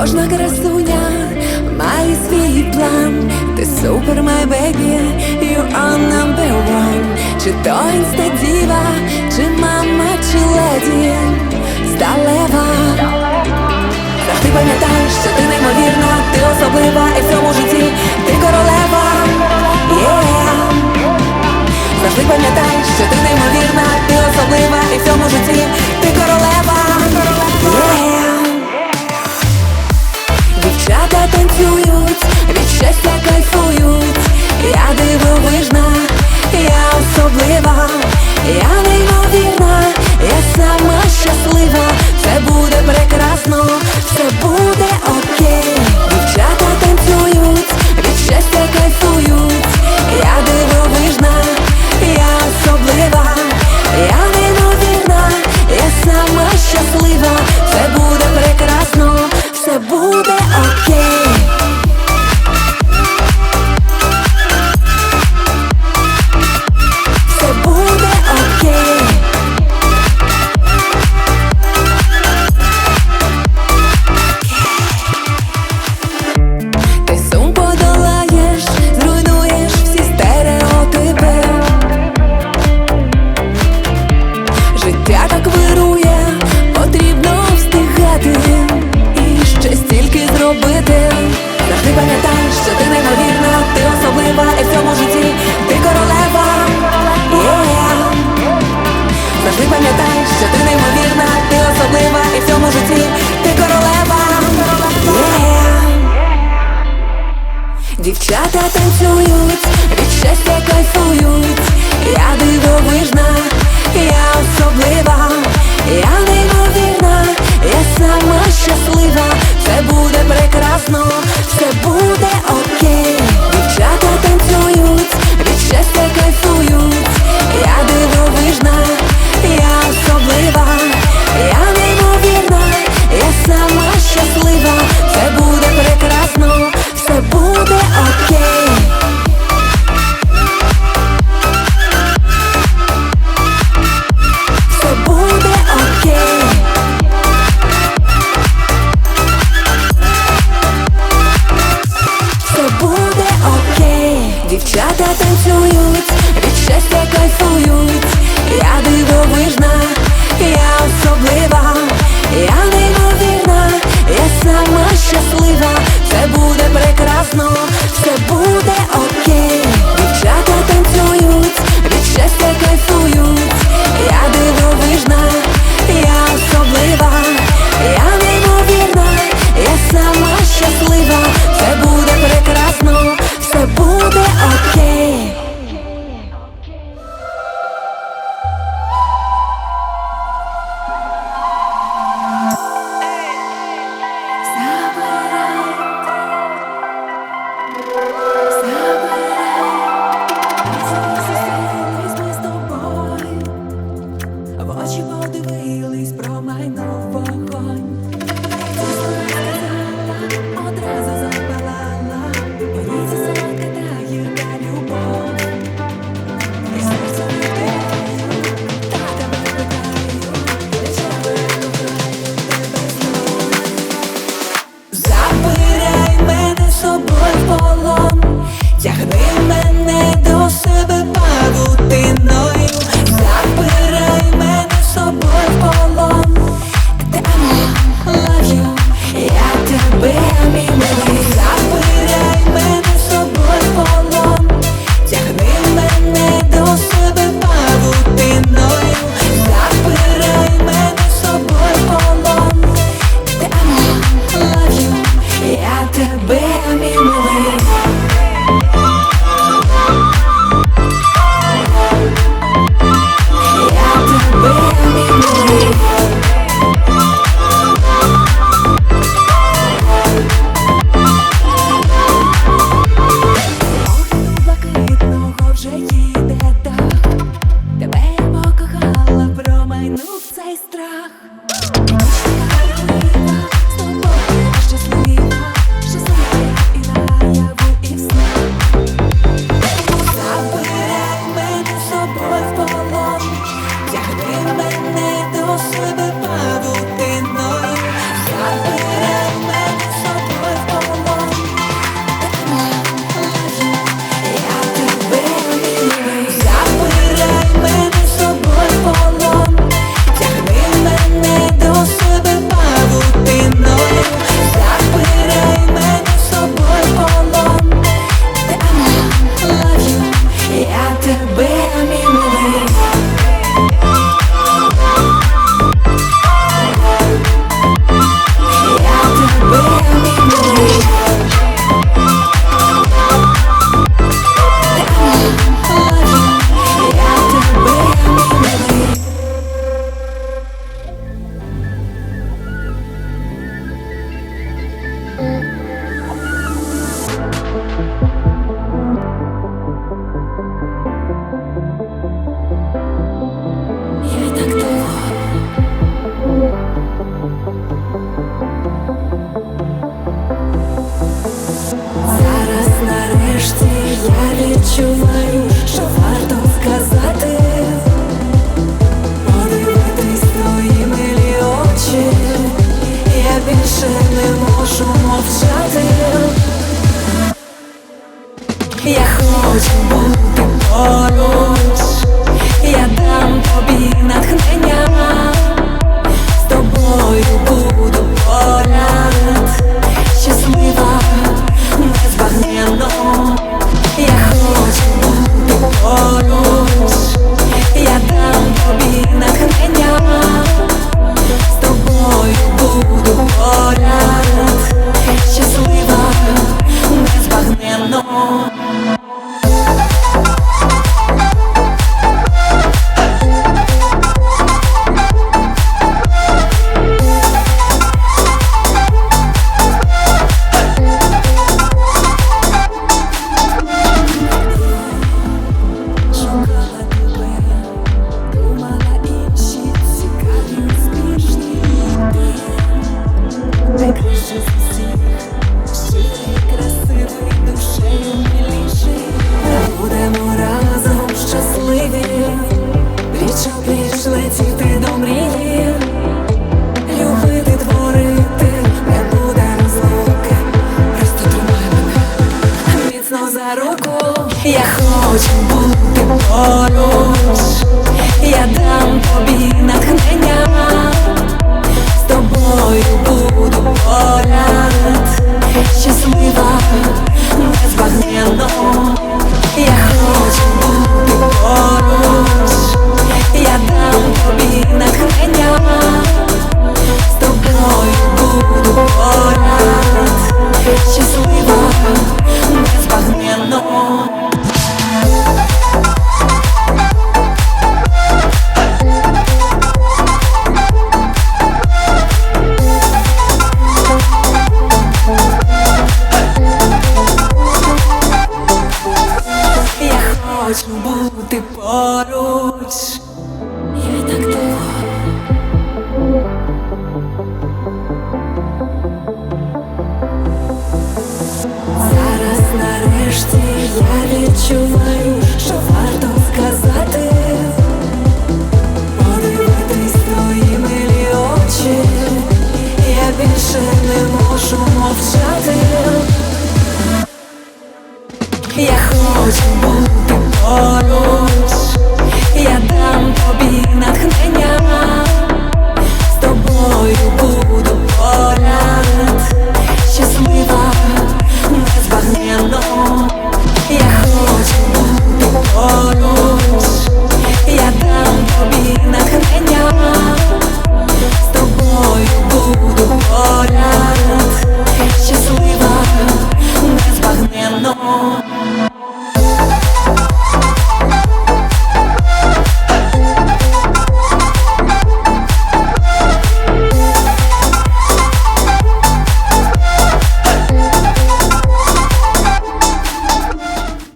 Кожна красуня має свій план. Ти супер, my baby, you are number one Чи то інста діва, чи мама, чи леді Сталева Завжди пам'ятаєш, що ти неймовірна, ти особлива і в цьому житті ти королева. Yeah. Завжди пам'ятаєш, що ти неймовірна, ти особлива і в цьому житті ти королева. Yeah. Дівчата танцюють, від щастя кайфують, я дивовижна, я особлива, я неймовірна, я сама щаслива, все буде прекрасно, все буде окей, дівчата танцюють, від щастя. дівчата танцюють, від щастя кайфують, я дивовижна, я особлива, я неймовірна, я сама щаслива, це буде прекрасно. відчуваю, що варто сказати, подивитись твої милі очі, я більше не можу мовчати. Я хочу бути поруч, я дам тобі натхнення. поруч, я дам тобі натхнення, з тобою буду поряд. собі натхнення, з тобою буду поряд щаслива. words